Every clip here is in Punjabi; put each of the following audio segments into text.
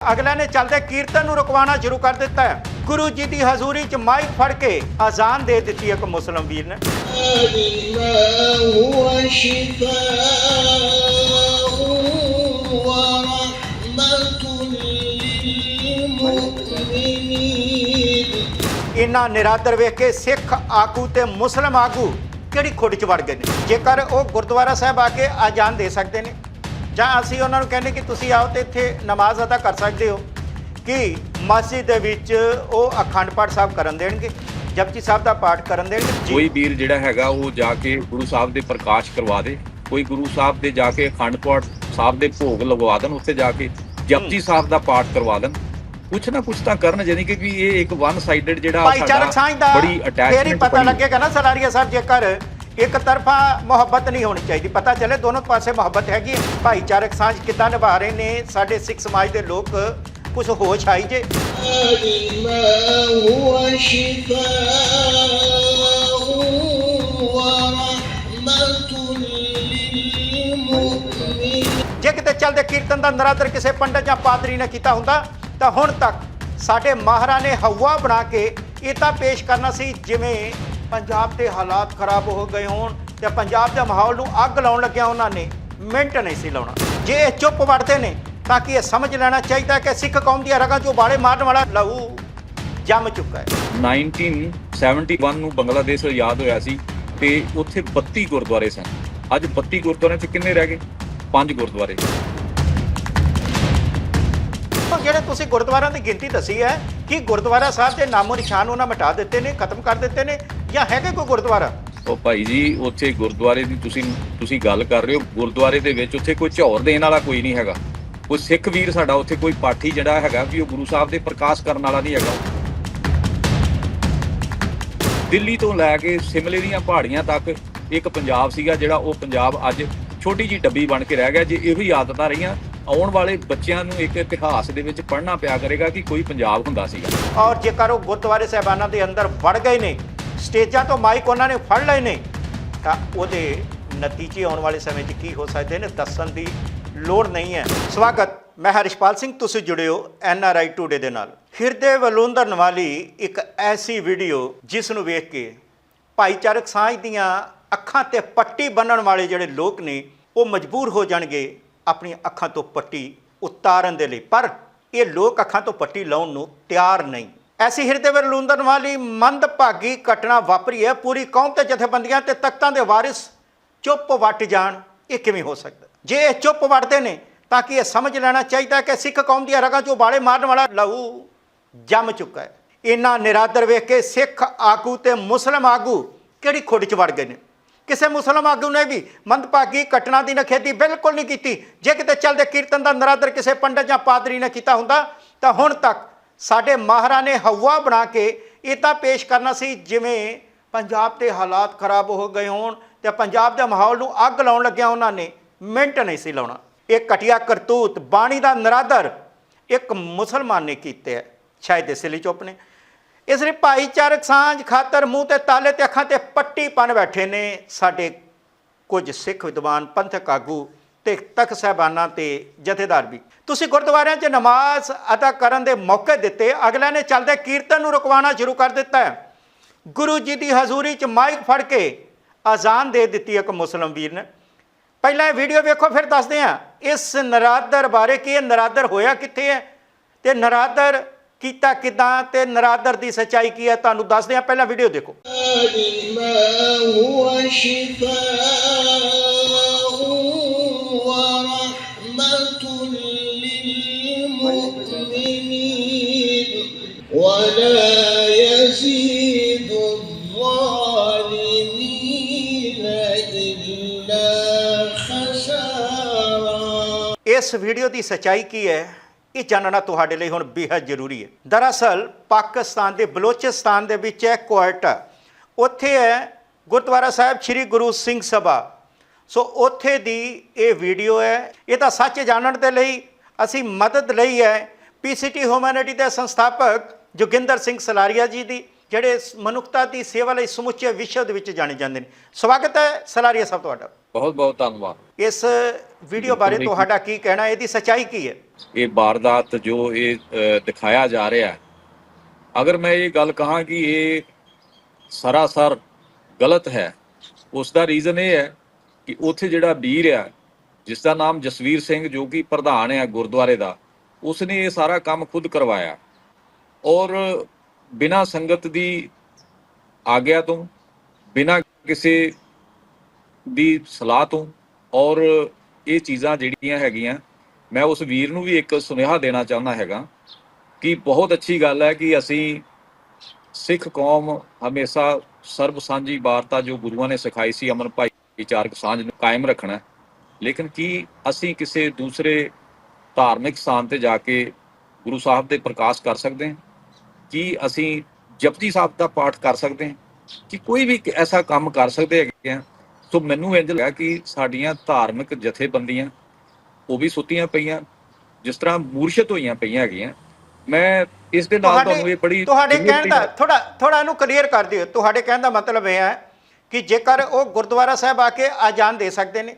ਅਗਲੇ ਨੇ ਚੱਲਦੇ ਕੀਰਤਨ ਨੂੰ ਰੁਕਵਾਉਣਾ ਸ਼ੁਰੂ ਕਰ ਦਿੱਤਾ ਹੈ। ਗੁਰੂ ਜੀ ਦੀ ਹਜ਼ੂਰੀ 'ਚ ਮਾਈਕ ਫੜ ਕੇ ਅਜ਼ਾਨ ਦੇ ਦਿੱਤੀ ਇੱਕ ਮੁਸਲਮ ਵੀਰ ਨੇ। ਇਨਾ ਨਿਰਾਦਰ ਵੇਖ ਕੇ ਸਿੱਖ ਆਗੂ ਤੇ ਮੁਸਲਮ ਆਗੂ ਕਿਹੜੀ ਖੁੱਡ 'ਚ ਵੜ ਗਏ ਨੇ? ਜੇਕਰ ਉਹ ਗੁਰਦੁਆਰਾ ਸਾਹਿਬ ਆ ਕੇ ਆਜ਼ਾਨ ਦੇ ਸਕਦੇ ਨੇ ਜਾਂ ਅਸੀਂ ਉਹਨਾਂ ਨੂੰ ਕਹਿੰਦੇ ਕਿ ਤੁਸੀਂ ਆਓ ਤੇ ਇੱਥੇ ਨਮਾਜ਼ ਅਦਾ ਕਰ ਸਕਦੇ ਹੋ ਕਿ ਮਸਜਿਦ ਦੇ ਵਿੱਚ ਉਹ ਅਖੰਡ ਪਾਠ ਸਾਹਿਬ ਕਰਨ ਦੇਣਗੇ ਜਪਜੀ ਸਾਹਿਬ ਦਾ ਪਾਠ ਕਰਨ ਦੇਣਗੇ। ਕੋਈ ਵੀਰ ਜਿਹੜਾ ਹੈਗਾ ਉਹ ਜਾ ਕੇ ਗੁਰੂ ਸਾਹਿਬ ਦੇ ਪ੍ਰਕਾਸ਼ ਕਰਵਾ ਦੇ ਕੋਈ ਗੁਰੂ ਸਾਹਿਬ ਦੇ ਜਾ ਕੇ ਅਖੰਡ ਪਾਠ ਸਾਹਿਬ ਦੇ ਭੋਗ ਲਗਵਾ ਦੇਣ ਉੱਥੇ ਜਾ ਕੇ ਜਪਜੀ ਸਾਹਿਬ ਦਾ ਪਾਠ ਕਰਵਾ ਦੇਣ। ਕੁਛ ਨਾ ਕੁਛ ਤਾਂ ਕਰਨ ਜਾਨੀ ਕਿ ਵੀ ਇਹ ਇੱਕ ਵਨ ਸਾਈਡਡ ਜਿਹੜਾ ਬੜੀ ਫੇਰ ਹੀ ਅਟੈਚਮੈਂਟ ਪਤਾ ਲੱਗੇਗਾ ਨਾ ਸਲਾਰੀਆ ਸਾਹਿਬ ਜੇਕਰ ਇੱਕ ਤਰਫਾ ਮੁਹੱਬਤ ਨਹੀਂ ਹੋਣੀ ਚਾਹੀਦੀ। ਪਤਾ ਚੱਲੇ ਦੋਨੋਂ ਪਾਸੇ ਮੁਹੱਬਤ ਹੈਗੀ ਭਾਈਚਾਰਕ ਸਾਂਝ ਕਿੱਦਾਂ ਨਿਭਾ ਰਹੇ ਨੇ ਸਾਡੇ ਸਿੱਖ ਸਮਾਜ ਦੇ ਲੋਕ? ਕੁਝ ਹੋਸ਼ ਆਈ ਜੇ? ਜੇ ਕਿਤੇ ਚੱਲਦੇ ਕੀਰਤਨ ਦਾ ਨਰਾਦਰ ਕਿਸੇ ਪੰਡਤ ਜਾਂ ਪਾਦਰੀ ਨੇ ਕੀਤਾ ਹੁੰਦਾ, ਤਾਂ ਹੁਣ ਤੱਕ ਸਾਡੇ ਮਹਾਰਾ ਨੇ ਹਵਾ ਬਣਾ ਕੇ ਇਹ ਤਾਂ ਪੇਸ਼ ਕਰਨਾ ਸੀ, ਜਿਵੇਂ ਪੰਜਾਬ ਦੇ ਹਾਲਾਤ ਖਰਾਬ ਹੋ ਗਏ ਹੋਣ ਤੇ ਪੰਜਾਬ ਦੇ ਮਾਹੌਲ ਨੂੰ ਅੱਗ ਲਾਉਣ ਲੱਗਿਆ ਉਹਨਾਂ ਨੇ ਮਿੰਟ ਨਹੀਂ ਸੀ ਲਾਉਣਾ। ਜੇ ਇਹ ਚੁੱਪ ਵੜਦੇ ਨੇ ਤਾਂ ਕਿ ਇਹ ਸਮਝ ਲੈਣਾ ਚਾਹੀਦਾ ਕਿ ਸਿੱਖ ਕੌਮ ਦੀਆਂ ਰਗਾਂ 'ਚੋਂ ਬਾੜੇ ਮਾਰਨ ਵਾਲਾ ਲਹੂ ਜੰਮ ਚੁੱਕਾ ਹੈ। 1971 ਨੂੰ ਬੰਗਲਾਦੇਸ਼ ਆਜ਼ਾਦ ਹੋਇਆ ਸੀ ਤੇ ਉੱਥੇ 32 ਗੁਰਦੁਆਰੇ ਸਨ। ਅੱਜ 32 ਗੁਰਦੁਆਰਿਆਂ ਚ ਕਿੰਨੇ ਰਹਿ ਗਏ? ਪੰਜ ਗੁਰਦੁਆਰੇ। ਉਹ ਜਿਹੜੇ ਤੁਸੀਂ ਗੁਰਦੁਆਰਿਆਂ ਦੀ ਗਿਣਤੀ ਦੱਸੀ ਹੈ ਕਿ ਗੁਰਦੁਆਰਾ ਸਾਹਿਬ ਦੇ ਨਾਮੋ ਨਿਸ਼ਾਨ ਉਹਨਾਂ ਮਿਟਾ ਦਿੱਤੇ ਨੇ ਖਤਮ ਕਰ ਦਿੱਤੇ ਨੇ ਜਾਂ ਹੈਗੇ ਕੋਈ ਗੁਰਦੁਆਰਾ? ਉਹ ਭਾਈ ਜੀ ਉੱਥੇ ਗੁਰਦੁਆਰੇ ਦੀ ਤੁਸੀਂ ਤੁਸੀਂ ਗੱਲ ਕਰ ਰਹੇ ਹੋ। ਗੁਰਦੁਆਰੇ ਦੇ ਵਿੱਚ ਉੱਥੇ ਕੋਈ ਝੌਰ ਦੇਣ ਵਾਲਾ ਕੋਈ ਨਹੀਂ ਹੈਗਾ। ਕੋਈ ਸਿੱਖ ਵੀਰ ਸਾਡਾ ਉੱਥੇ ਕੋਈ ਪਾਠੀ ਜਿਹੜਾ ਹੈਗਾ ਵੀ ਉਹ ਗੁਰੂ ਸਾਹਿਬ ਦੇ ਪ੍ਰਕਾਸ਼ ਕਰਨ ਵਾਲਾ ਨਹੀਂ ਹੈਗਾ। ਦਿੱਲੀ ਤੋਂ ਲੈ ਕੇ ਸਿਮਲੇ ਦੀਆਂ ਪਹਾੜੀਆਂ ਤੱਕ ਇੱਕ ਪੰਜਾਬ ਸੀਗਾ ਜਿਹੜਾ ਉਹ ਪੰਜਾਬ ਅੱਜ ਛੋਟੀ ਜੀ ਡੱਬੀ ਬਣ ਕੇ ਰਹਿ ਗਿਆ। ਜੇ ਇਹੋ ਹੀ ਆਦਤਾਂ ਰਹੀਆਂ ਆਉਣ ਵਾਲੇ ਬੱਚਿਆਂ ਨੂੰ ਇੱਕ ਇਤਿਹਾਸ ਦੇ ਵਿੱਚ ਪੜ੍ਹਨਾ ਪਿਆ ਕਰੇਗਾ ਕਿ ਕੋਈ ਪੰਜਾਬ ਹੁੰਦਾ ਸੀਗਾ। ਔਰ ਜੇਕਰ ਉਹ ਗੁਰਦੁਆਰੇ ਸਾਹਿਬਾਨਾਂ ਦੇ ਅੰਦਰ ਵੜ ਗਏ ਨੇ ਸਟੇਜਾਂ ਤੋਂ ਮਾਈਕ ਉਹਨਾਂ ਨੇ ਫੜ ਲਏ ਨੇ, ਤਾਂ ਉਹਦੇ ਨਤੀਜੇ ਆਉਣ ਵਾਲੇ ਸਮੇਂ 'ਚ ਕੀ ਹੋ ਸਕਦੇ ਨੇ ਦੱਸਣ ਦੀ ਲੋੜ ਨਹੀਂ ਹੈ। ਸਵਾਗਤ, ਮੈਂ ਹਰਿਸ਼ਪਾਲ ਸਿੰਘ, ਤੁਸੀਂ ਜੁੜਿਓ ਹੋ ਐਨ ਆਰ ਆਈ ਟੂਡੇ ਦੇ ਨਾਲ। ਹਿਰਦੇ ਵਲੂੰਦਰਨ ਵਾਲੀ ਇੱਕ ਐਸੀ ਵੀਡੀਓ, ਜਿਸ ਨੂੰ ਵੇਖ ਕੇ ਭਾਈਚਾਰਕ ਸਾਂਝ ਦੀਆਂ ਅੱਖਾਂ ਤੇ ਪੱਟੀ ਬੰਨਣ ਵਾਲੇ ਜਿਹੜੇ ਲੋਕ ਨੇ, ਉਹ ਮਜਬੂਰ ਹੋ ਜਾਣਗੇ ਆਪਣੀਆਂ ਅੱਖਾਂ ਤੋਂ ਪੱਟੀ ਉਤਾਰਨ ਦੇ ਲਈ। ਪਰ ਇਹ ਲੋਕ ਅੱਖਾਂ ਤੋਂ ਪੱਟੀ ਲਾਉਣ ਨੂੰ ਤਿਆਰ ਨਹੀਂ। ਐਸੀ ਹਿਰਦੇ ਵਿੱਚ ਲੂੰਦਣ ਵਾਲੀ ਮੰਦਭਾਗੀ ਘਟਨਾ ਵਾਪਰੀ ਹੈ। ਪੂਰੀ ਕੌਮ ਤੇ ਜਥੇਬੰਦੀਆਂ ਤੇ ਤਖਤਾਂ ਦੇ ਵਾਰਿਸ ਚੁੱਪ ਵੱਟ ਜਾਣ, ਇਹ ਕਿਵੇਂ ਹੋ ਸਕਦਾ? ਜੇ ਇਹ ਚੁੱਪ ਵੱਟਦੇ ਨੇ, ਤਾਂ ਕਿ ਇਹ ਸਮਝ ਲੈਣਾ ਚਾਹੀਦਾ ਕਿ ਸਿੱਖ ਕੌਮ ਦੀਆਂ ਰਗਾਂ 'ਚੋਂ ਬਾਲੇ ਮਾਰਨ ਵਾਲਾ ਲਹੂ ਜੰਮ ਚੁੱਕਾ ਹੈ? ਇਨ੍ਹਾਂ ਨਿਰਾਦਰ ਵੇਖ ਕੇ ਸਿੱਖ ਆਗੂ ਤੇ ਮੁਸਲਮ ਆਗੂ ਕਿਹੜੀ ਖੁੱਡ 'ਚ ਵੜ ਗਏ ਨੇ? ਕਿਸੇ ਮੁਸਲਮ ਆਗੂ ਨੇ ਵੀ ਮੰਦਭਾਗੀ ਘਟਨਾ ਦੀ ਨਖੇਦੀ ਬਿਲਕੁਲ ਨਹੀਂ ਕੀਤੀ। ਜੇ ਕਿਤੇ ਚੱਲਦੇ ਕੀਰਤਨ ਦਾ ਨਰਾਦਰ ਕਿਸੇ ਪੰਡਤ ਜਾਂ ਪਾਦਰੀ ਨੇ ਕੀਤਾ ਹੁੰਦਾ, ਤਾਂ ਹੁਣ ਤੱਕ ਸਾਡੇ ਮਾਹਰਾਂ ਨੇ ਹਵਾ ਬਣਾ ਕੇ ਇਹ ਤਾਂ ਪੇਸ਼ ਕਰਨਾ ਸੀ, ਜਿਵੇਂ ਪੰਜਾਬ ਦੇ ਹਾਲਾਤ ਖਰਾਬ ਹੋ ਗਏ ਹੋਣ ਤੇ ਪੰਜਾਬ ਦੇ ਮਾਹੌਲ ਨੂੰ ਅੱਗ ਲਾਉਣ ਲੱਗਿਆ ਉਹਨਾਂ ਨੇ ਮਿੰਟ ਨਹੀਂ ਸੀ ਲਾਉਣਾ। ਇਹ ਘਟੀਆ ਕਰਤੂਤ, ਬਾਣੀ ਦਾ ਨਰਾਦਰ ਇੱਕ ਮੁਸਲਮਾਨ ਨੇ ਕੀਤੇ ਹੈ ਸ਼ਾਇਦ ਇਸ ਲਈ ਚੁੱਪ ਨੇ। ਇਸ ਲਈ ਭਾਈਚਾਰਕ ਸਾਂਝ ਖਾਤਰ ਮੂੰਹ ਤੇ ਤਾਲੇ ਤੇ ਅੱਖਾਂ ਤੇ ਪੱਟੀ ਪਨ ਬੈਠੇ ਨੇ ਸਾਡੇ ਕੁਝ ਸਿੱਖ ਵਿਦਵਾਨ, ਪੰਥਕ ਆਗੂ ਤੇ ਤਖਤ ਸਹਿਬਾਨਾਂ ਤੇ ਜਥੇਦਾਰ ਵੀ। ਤੁਸੀਂ ਗੁਰਦੁਆਰਿਆਂ 'ਚ ਨਮਾਜ਼ ਅਦਾ ਕਰਨ ਦੇ ਮੌਕੇ ਦਿੱਤੇ ਅਗਲੇ ਨੇ ਚੱਲਦੇ ਕੀਰਤਨ ਨੂੰ ਰੁਕਵਾਉਣਾ ਸ਼ੁਰੂ ਕਰ ਦਿੱਤਾ ਗੁਰੂ ਜੀ ਦੀ ਹਜ਼ੂਰੀ 'ਚ ਮਾਈਕ ਫੜ ਕੇ ਅਜ਼ਾਨ ਦੇ ਦਿੱਤੀ ਇੱਕ ਮੁਸਲਮ ਵੀਰ ਨੇ। ਪਹਿਲਾਂ ਇਹ ਵੀਡੀਓ ਵੇਖੋ, ਫਿਰ ਦੱਸਦੇ ਆ ਇਸ ਨਰਾਦਰ ਬਾਰੇ ਕੀ ਇਹ ਨਰਾਦਰ ਹੋਇਆ ਕਿੱਥੇ ਹੈ ਤੇ ਨਰਾਦਰ ਕੀਤਾ ਕਿਦਾਂ ਤੇ ਨਰਾਦਰ ਦੀ ਸਚਾਈ ਕੀ ਹੈ, ਤੁਹਾਨੂੰ ਦੱਸਦੇ ਆ ਪਹਿਲਾਂ ਵੀਡੀਓ ਦੇਖੋ। ਮੈਂ ਹੂੰ ਸ਼ਿਫਾ ਇਸ ਵੀਡੀਓ ਦੀ ਸੱਚਾਈ ਕੀ ਹੈ, ਇਹ ਜਾਣਨਾ ਤੁਹਾਡੇ ਲਈ ਹੁਣ ਬੇहद ਜ਼ਰੂਰੀ ਹੈ। ਦਰਅਸਲ, ਪਾਕਿਸਤਾਨ ਦੇ ਬਲੋਚਿਸਤਾਨ ਦੇ ਵਿੱਚ ਹੈ ਕੁਆਟਾ ਉੱਥੇ ਹੈ ਗੁਰਦੁਆਰਾ ਸਾਹਿਬ, ਸ੍ਰੀ ਗੁਰੂ ਸਿੰਘ ਸਭਾ। ਸੋ ਉੱਥੇ ਦੀ ਇਹ ਵੀਡੀਓ ਹੈ, ਇਹ ਤਾਂ ਸੱਚ ਜਾਣਨ ਦੇ ਲਈ ਅਸੀਂ ਮਦਦ ਲਈ ਹੈ। ਪੀਸੀਟੀ ਹਿਊਮੈਨਿਟੀ ਦੇ ਸੰਸਥਾਪਕ ਜੋਗਿੰਦਰ ਸਿੰਘ ਸਲਾਰੀਆ ਜੀ ਦੀ, ਜਿਹੜੇ ਮਨੁੱਖਤਾ ਦੀ ਸੇਵਾ ਲਈ ਸਮੁੱਚੇ ਵਿਸ਼ਵ ਦੇ ਵਿੱਚ ਜਾਣੇ ਜਾਂਦੇ ਨੇ। ਸਵਾਗਤ ਹੈ ਸਲਾਰੀਆ ਸਾਹਿਬ ਤੁਹਾਡਾ। ਬਹੁਤ ਬਹੁਤ ਧੰਨਵਾਦ। ਇਸ ਵੀਡੀਓ ਬਾਰੇ ਤੁਹਾਡਾ ਕੀ ਕਹਿਣਾ ਇਹਦੀ ਸੱਚਾਈ ਕੀ ਹੈ? ਇਹ ਵਾਰਦਾਤ ਜੋ ਇਹ ਦਿਖਾਇਆ ਜਾ ਰਿਹਾ ਹੈ ਅਗਰ ਮੈਂ ਇਹ ਗੱਲ ਕਹਾਂ ਕਿ ਇਹ ਸਰਾਸਰ ਗਲਤ ਹੈ ਉਸ ਦਾ ਰੀਜ਼ਨ ਇਹ ਹੈ ਕਿ ਉੱਥੇ ਜਿਹੜਾ ਵੀਰ ਹੈ ਜਿਸ ਦਾ ਨਾਮ ਜਸਵੀਰ ਸਿੰਘ ਜੋ ਕਿ ਪ੍ਰਧਾਨ ਹੈ ਗੁਰਦੁਆਰੇ ਦਾ ਉਸ ਨੇ ਇਹ ਸਾਰਾ ਕੰਮ ਖੁਦ ਕਰਵਾਇਆ। ਔਰ ਬਿਨਾਂ ਸੰਗਤ ਦੀ ਆਗਿਆ ਤੋਂ ਬਿਨਾਂ ਕਿਸੇ ਦੀ ਸਲਾਹ ਤੋਂ ਔਰ ਇਹ ਚੀਜ਼ਾਂ ਜਿਹੜੀਆਂ ਹੈਗੀਆਂ, ਮੈਂ ਉਸ ਵੀਰ ਨੂੰ ਵੀ ਇੱਕ ਸੁਨੇਹਾ ਦੇਣਾ ਚਾਹੁੰਦਾ ਹੈਗਾ ਕਿ ਬਹੁਤ ਅੱਛੀ ਗੱਲ ਹੈ ਕਿ ਅਸੀਂ ਸਿੱਖ ਕੌਮ ਹਮੇਸ਼ਾ ਸਰਬ ਸਾਂਝੀ ਵਾਰਤਾ ਜੋ ਗੁਰੂਆਂ ਨੇ ਸਿਖਾਈ ਸੀ ਅਮਨ ਭਾਈਚਾਰਕ ਸਾਂਝ ਨੂੰ ਕਾਇਮ ਰੱਖਣਾ ਲੇਕਿਨ ਕੀ ਅਸੀਂ ਕਿਸੇ ਦੂਸਰੇ ਧਾਰਮਿਕ ਸਥਾਨ ਤੇ ਜਾ ਕੇ ਗੁਰੂ ਸਾਹਿਬ ਦੇ ਪ੍ਰਕਾਸ਼ ਕਰ ਸਕਦੇ ਹਾਂ? ਕੀ ਅਸੀਂ ਜਪਜੀ ਸਾਹਿਬ ਦਾ ਪਾਠ ਕਰ ਸਕਦੇ ਹਾਂ? ਕਿ ਕੋਈ ਵੀ ਐਸਾ ਕੰਮ ਕਰ ਸਕਦੇ ਹੈਗੇ ਆ ਸੋ ਮੈਨੂੰ ਇੰਜ ਲੱਗਾ ਕਿ ਸਾਡੀਆਂ ਧਾਰਮਿਕ ਜਥੇਬੰਦੀਆਂ ਉਹ ਵੀ ਸੁੱਤੀਆਂ ਪਈਆਂ ਜਿਸ ਤਰ੍ਹਾਂ ਮੂਰਸ਼ਤ ਹੋਈਆਂ ਪਈਆਂ ਹੈਗੀਆਂ। ਮੈਂ ਇਸ ਦੇ ਨਾਲ ਤੁਹਾਨੂੰ ਇਹ ਬੜੀ ਤੁਹਾਡੇ ਕਹਿਣ ਦਾ ਥੋੜਾ ਥੋੜਾ ਇਹਨੂੰ ਕਲੀਅਰ ਕਰ ਦਿਓ। ਤੁਹਾਡੇ ਕਹਿਣ ਦਾ ਮਤਲਬ ਇਹ ਹੈ ਕਿ ਜੇਕਰ ਉਹ ਗੁਰਦੁਆਰਾ ਸਾਹਿਬ ਆ ਕੇ ਆਜ਼ਾਨ ਦੇ ਸਕਦੇ ਨੇ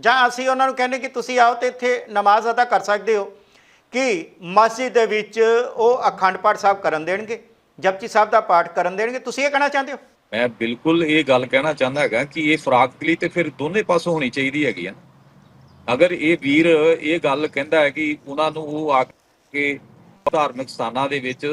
ਜਾਂ ਅਸੀਂ ਉਹਨਾਂ ਨੂੰ ਕਹਿੰਦੇ ਕਿ ਤੁਸੀਂ ਆਓ ਤੇ ਇੱਥੇ ਨਮਾਜ਼ ਅਦਾ ਕਰ ਸਕਦੇ ਹੋ ਕਿ ਮਸਜਿਦ ਦੇ ਵਿੱਚ ਉਹ ਅਖੰਡ ਪਾਠ ਸਾਹਿਬ ਕਰਨ ਦੇਣਗੇ ਜਪਜੀ ਸਾਹਿਬ ਦਾ ਪਾਠ ਕਰਨ ਦੇਣਗੇ ਤੁਸੀਂ ਇਹ ਕਹਿਣਾ ਚਾਹੁੰਦੇ ਹੋ? ਮੈਂ ਬਿਲਕੁਲ ਇਹ ਗੱਲ ਕਹਿਣਾ ਚਾਹੁੰਦਾ ਹੈਗਾ ਕਿ ਇਹ ਫਰਾਕਲੀ ਤੇ ਫਿਰ ਦੋਨੇ ਪਾਸੋਂ ਹੋਣੀ ਚਾਹੀਦੀ ਹੈਗੀ ਆ ਅਗਰ ਇਹ ਵੀਰ ਇਹ ਗੱਲ ਕਹਿੰਦਾ ਹੈ ਕਿ ਉਹਨਾਂ ਨੂੰ ਉਹ ਆ ਕੇ ਧਾਰਮਿਕ ਸਥਾਨਾਂ ਦੇ ਵਿੱਚ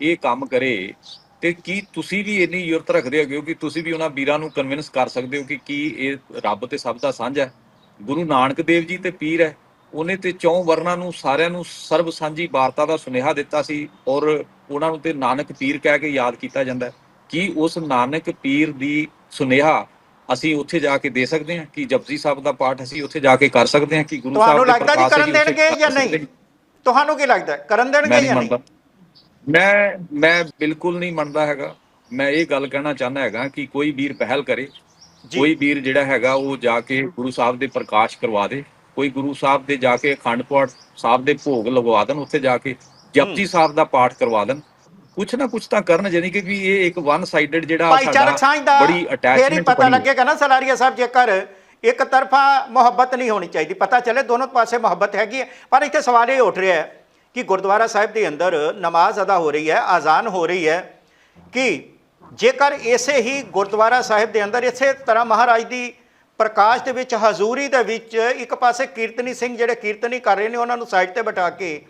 ਇਹ ਕੰਮ ਕਰੇ, ਤੇ ਕੀ ਤੁਸੀਂ ਵੀ ਇੰਨੀ ਯੁਰਤ ਰੱਖਦੇ ਹੈਗੇ ਹੋ ਕਿ ਤੁਸੀਂ ਵੀ ਉਹਨਾਂ ਵੀਰਾਂ ਨੂੰ ਕਨਵਿੰਸ ਕਰ ਸਕਦੇ ਹੋ ਕਿ ਕੀ ਇਹ ਰੱਬ ਤੇ ਸਭ ਦਾ ਸਾਂਝਾ ਹੈ? ਗੁਰੂ ਨਾਨਕ ਦੇਵ ਜੀ ਤੇ ਪੀਰ ਹੈ, ਉਹਨੇ ਤੇ ਚੌਂ ਵਰਨਾਂ ਨੂੰ ਸਾਰਿਆਂ ਨੂੰ ਸਰਬ ਸਾਂਝੀ ਵਾਰਤਾ ਦਾ ਸੁਨੇਹਾ ਦਿੱਤਾ ਸੀ ਔਰ ਉਹਨਾਂ ਨੂੰ ਤੇ ਨਾਨਕ ਪੀਰ ਕਹਿ ਕੇ ਯਾਦ ਕੀਤਾ ਜਾਂਦਾ ਹੈ। ਕੀ ਉਸ ਨਾਨਕ ਪੀਰ ਦੀ ਸੁਨੇਹਾ ਅਸੀਂ ਉੱਥੇ ਜਾ ਕੇ ਦੇ ਸਕਦੇ ਹਾਂ? ਕਿ ਜਪਜੀ ਸਾਹਿਬ ਦਾ ਪਾਠ ਅਸੀਂ ਉੱਥੇ ਜਾ ਕੇ ਕਰ ਸਕਦੇ ਹਾਂ? ਕਿ ਗੁਰੂ ਤੁਹਾਨੂੰ ਸਾਹਿਬ ਦੇ ਲੱਗਦਾ ਜੀ ਪ੍ਰਕਾਸ਼ ਕਰਨ ਦੇਣਗੇ ਜਾਂ ਨਹੀਂ? ਤੁਹਾਨੂੰ ਕੀ ਲੱਗਦਾ? ਕਰਨ ਦੇਣਗੇ ਜਾਂ ਨਹੀਂ? ਮੈਂ ਮੈਂ ਬਿਲਕੁਲ ਨਹੀਂ ਮੰਨਦਾ ਹੈਗਾ। ਮੈਂ ਇਹ ਗੱਲ ਕਹਿਣਾ ਚਾਹੁੰਦਾ ਹੈਗਾ ਕਿ ਕੋਈ ਵੀਰ ਪਹਿਲ ਕਰੇ। ਕੋਈ ਵੀਰ ਜਿਹੜਾ ਹੈਗਾ ਉਹ ਜਾ ਕੇ ਗੁਰੂ ਸਾਹਿਬ ਦੇ ਪ੍ਰਕਾਸ਼ ਕਰਵਾ ਦੇ। ਕੋਈ ਗੁਰੂ ਸਾਹਿਬ ਦੇ ਜਾ ਕੇ ਅਖੰਡ ਪਾਠ ਸਾਹਿਬ ਦੇ ਭੋਗ ਲਗਵਾ ਦੇਣ ਉੱਥੇ ਜਾ ਕੇ ਜਪਜੀ ਸਾਹਿਬ ਦਾ ਪਾਠ ਕਰਵਾ ਦੇਣ। ਕੁਛ ਨਾ ਕੁਛ ਤਾਂ ਕਰਨ ਜਾਨੀ ਕਿ ਇਹ ਇੱਕ ਵਨ ਸਾਈਡਡ ਜਿਹੜਾ ਭਾਈਚਾਰਕ ਸਾਂਝ ਦਾ ਬੜੀ ਫੇਰ ਹੀ ਅਟੈਚਮੈਂਟ ਪਤਾ ਲੱਗੇਗਾ ਨਾ ਸਲਾਰੀਆ ਸਾਹਿਬ ਜੇਕਰ ਇੱਕ ਤਰਫਾ ਮੁਹੱਬਤ ਨਹੀਂ ਹੋਣੀ ਚਾਹੀਦੀ ਪਤਾ ਚੱਲੇ ਦੋਨੋਂ ਪਾਸੇ ਮੁਹੱਬਤ ਹੈਗੀ ਪਰ ਇੱਥੇ ਸਵਾਲ ਇਹ ਉੱਠ ਰਿਹਾ ਹੈ ਕਿ ਗੁਰਦੁਆਰਾ ਸਾਹਿਬ ਦੇ ਅੰਦਰ ਨਮਾਜ਼ ਅਦਾ ਹੋ ਰਹੀ ਹੈ ਆਜ਼ਾਨ ਹੋ ਰਹੀ ਹੈ ਕਿ ਜੇਕਰ ਇਸੇ ਹੀ ਗੁਰਦੁਆਰਾ ਸਾਹਿਬ ਦੇ ਅੰਦਰ ਇਸੇ ਤਰ੍ਹਾਂ ਮਹਾਰਾਜ ਦੀ ਪ੍ਰਕਾਸ਼ ਦੇ ਵਿੱਚ ਹਜ਼ੂਰੀ ਦੇ ਵਿੱਚ ਇੱਕ ਪਾਸੇ ਕੀਰਤਨੀ ਸਿੰਘ ਜਿਹੜੇ ਕੀਰਤਨੀ ਕਰ ਰਹੇ ਨੇ ਉਹਨਾਂ ਨੂੰ ਸਾਈਡ ਤੇ ਬਿਠਾ ਕੇ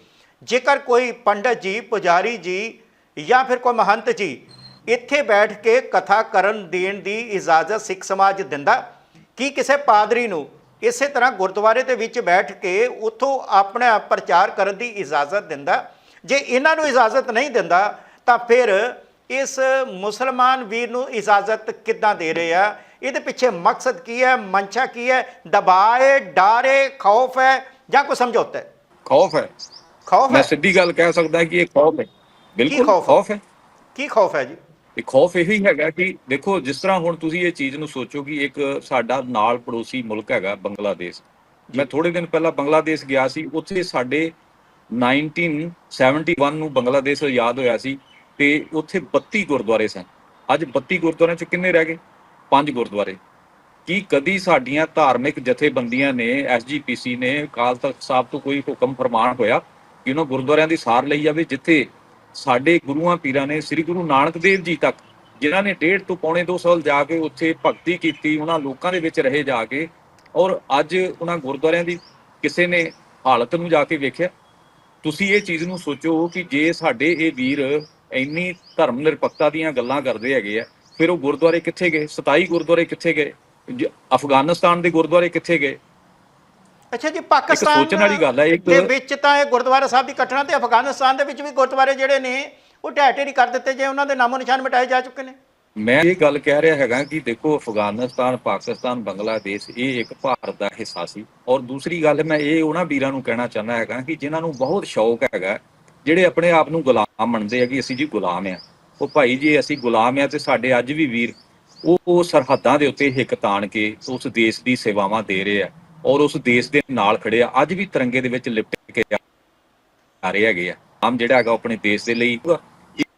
ਜੇਕਰ ਕੋਈ ਪੰਡਤ ਜੀ ਪੁਜਾਰੀ ਜੀ ਜਾਂ ਫਿਰ ਕੋਈ ਮਹੰਤ ਜੀ ਇੱਥੇ ਬੈਠ ਕੇ ਕਥਾ ਕਰਨ ਦੇਣ ਦੀ ਇਜਾਜ਼ਤ ਸਿੱਖ ਸਮਾਜ ਦਿੰਦਾ। ਕੀ ਕਿਸੇ ਪਾਦਰੀ ਨੂੰ ਇਸੇ ਤਰ੍ਹਾਂ ਗੁਰਦੁਆਰੇ ਦੇ ਵਿੱਚ ਬੈਠ ਕੇ ਉੱਥੋਂ ਆਪਣਾ ਪ੍ਰਚਾਰ ਕਰਨ ਦੀ ਇਜਾਜ਼ਤ ਦਿੰਦਾ? ਜੇ ਇਹਨਾਂ ਨੂੰ ਇਜਾਜ਼ਤ ਨਹੀਂ ਦਿੰਦਾ ਤਾਂ ਫਿਰ ਇਸ ਮੁਸਲਮਾਨ ਵੀਰ ਨੂੰ ਇਜਾਜ਼ਤ ਕਿੱਦਾਂ ਦੇ ਰਹੇ ਆ? ਇਹਦੇ ਪਿੱਛੇ ਮਕਸਦ ਕੀ ਹੈ? ਮਨਸ਼ਾ ਕੀ ਹੈ? ਦਬਾਏ ਡਾਰੇ ਖੌਫ ਹੈ ਜਾਂ ਕੋਈ ਸਮਝੌਤਾ ਹੈ? ਖੌਫ ਹੈ। ਖੌਫ ਮੈਂ ਸਿੱਧੀ ਗੱਲ ਕਹਿ ਸਕਦਾ ਕਿ ਇਹ ਖੌਫ ਹੈ। ਬਿਲਕੁਲ ਖੌਫ ਹੈ? ਹੈ। ਕੀ ਖੌਫ ਹੈ ਜੀ? ਇਹ ਖੌਫ ਇਹੀ ਹੈਗਾ ਕਿ ਦੇਖੋ ਜਿਸ ਤਰ੍ਹਾਂ ਹੁਣ ਤੁਸੀਂ ਇਹ ਚੀਜ਼ ਨੂੰ ਸੋਚੋ ਕਿ ਇੱਕ ਸਾਡਾ ਨਾਲ ਪੜੋਸੀ ਮੁਲਕ ਹੈਗਾ ਬੰਗਲਾਦੇਸ਼। ਮੈਂ ਥੋੜੇ ਦਿਨ ਪਹਿਲਾਂ ਬੰਗਲਾਦੇਸ਼ ਗਿਆ ਸੀ ਉੱਥੇ ਸਾਡੇ 1971 ਨੂੰ ਬੰਗਲਾਦੇਸ਼ ਆਜ਼ਾਦ ਹੋਇਆ ਸੀ ਤੇ ਉੱਥੇ 32 ਗੁਰਦੁਆਰੇ ਸਨ। ਅੱਜ 32 ਗੁਰਦੁਆਰਿਆਂ ਚ ਕਿੰਨੇ ਰਹਿ ਗਏ? ਪੰਜ ਗੁਰਦੁਆਰੇ। ਕੀ ਕਦੀ ਸਾਡੀਆਂ ਧਾਰਮਿਕ ਜਥੇਬੰਦੀਆਂ ਨੇ ਐਸਜੀਪੀਸੀ ਨੇ ਅਕਾਲ ਤਖਤ ਸਾਹਿਬ ਤੋਂ ਕੋਈ ਹੁਕਮ ਫਰਮਾਨ ਹੋਇਆ ਕਿ ਉਹਨਾਂ ਗੁਰਦੁਆਰਿਆਂ ਦੀ ਸਾਰ ਲਈ ਜਾਵੇ ਜਿੱਥੇ ਸਾਡੇ ਗੁਰੂਆਂ ਪੀਰਾਂ ਨੇ ਸ੍ਰੀ ਗੁਰੂ ਨਾਨਕ ਦੇਵ ਜੀ ਤੱਕ, ਜਿਨ੍ਹਾਂ ਨੇ ਡੇਢ ਤੋਂ ਪੌਣੇ 2 ਸਾਲ ਜਾ ਕੇ ਉੱਥੇ ਭਗਤੀ ਕੀਤੀ, ਉਹਨਾਂ ਲੋਕਾਂ ਦੇ ਵਿੱਚ ਰਹੇ ਜਾ ਕੇ, ਔਰ ਅੱਜ ਉਹਨਾਂ ਗੁਰਦੁਆਰਿਆਂ ਦੀ ਕਿਸੇ ਨੇ ਹਾਲਤ ਨੂੰ ਜਾ ਕੇ ਵੇਖਿਆ। ਤੁਸੀਂ ਇਹ ਚੀਜ਼ ਨੂੰ ਸੋਚੋ ਕਿ ਜੇ ਸਾਡੇ ਇਹ ਵੀਰ ਇੰਨੀ ਧਰਮ ਨਿਰਪੱਖਤਾ ਦੀਆਂ ਗੱਲਾਂ ਕਰਦੇ ਹੈਗੇ ਆ, ਫਿਰ ਉਹ ਗੁਰਦੁਆਰੇ ਕਿੱਥੇ ਗਏ? 27 ਗੁਰਦੁਆਰੇ ਕਿੱਥੇ ਗਏ? ਜ- ਅਫਗਾਨਿਸਤਾਨ ਦੇ ਗੁਰਦੁਆਰੇ ਕਿੱਥੇ ਗਏ? ਅੱਛਾ ਜੀ ਪਾਕਿਸਤਾਨ ਸੋਚਣ ਵਾਲੀ ਗੱਲ ਹੈ, ਇੱਕ- ਦੇ ਵਿੱਚ ਤਾਂ ਇਹ ਗੁਰਦੁਆਰਾ ਸਾਹਿਬ ਦੀ ਘਟਨਾ ਤੇ ਅਫਗਾਨਿਸਤਾਨ ਦੇ ਵਿੱਚ ਵੀ ਗੁਰਦੁਆਰੇ ਜਿਹੜੇ ਨੇ ਉਹ ਢਹਿ ਢੇਰੀ ਕਰ ਦਿੱਤੇ ਜੇ ਉਹਨਾਂ ਦੇ ਨਾਮੋ ਨਿਸ਼ਾਨ ਮਿਟਾਏ ਜਾ ਚੁੱਕੇ ਨੇ। ਮੈਂ ਇਹ ਗੱਲ ਕਹਿ ਰਿਹਾ ਹੈਗਾ ਕਿ ਦੇਖੋ ਅਫਗਾਨਿਸਤਾਨ ਪਾਕਿਸਤਾਨ ਬੰਗਲਾਦੇਸ਼ ਇਹ ਇੱਕ ਭਾਰਤ ਦਾ ਹਿੱਸਾ ਸੀ। ਔਰ ਦੂਸਰੀ ਗੱਲ ਮੈਂ ਇਹ ਉਹਨਾਂ ਵੀਰਾਂ ਨੂੰ ਕਹਿਣਾ ਚਾਹੁੰਦਾ ਹੈਗਾ ਕਿ ਜਿਨ੍ਹਾਂ ਨੂੰ ਬਹੁਤ ਸ਼ੌਕ ਹੈਗਾ ਜਿਹੜੇ ਆਪਣੇ ਆਪ ਨੂੰ ਗੁਲਾਮ ਮੰਨਦੇ ਆ ਕਿ ਅਸੀਂ ਜੀ ਗੁਲਾਮ ਆ। ਉਹ ਭਾਈ ਜੀ ਅਸੀਂ ਗੁਲਾਮ ਆ ਤੇ ਸਾਡੇ ਅੱਜ ਵੀ ਵੀਰ ਉਹ ਸਰਹੱਦਾਂ ਦੇ ਉੱਤੇ ਹਿੱਕ ਤਾਣ ਕੇ ਉਸ ਦੇਸ਼ ਦੀ ਸੇਵਾਵਾਂ ਦੇ ਰਹੇ ਆ। ਔਰ ਉਸ ਦੇਸ਼ ਦੇ ਨਾਲ ਖੜੇ ਆ। ਅੱਜ ਵੀ ਤਿਰੰਗੇ ਦੇ ਵਿੱਚ ਲਿਪਟ ਕੇ ਆ ਰਹੇ ਹੈਗੇ ਆ। ਆਮ ਜਿਹੜਾ ਹੈਗਾ ਆਪਣੇ ਦੇਸ਼ ਦੇ ਲਈ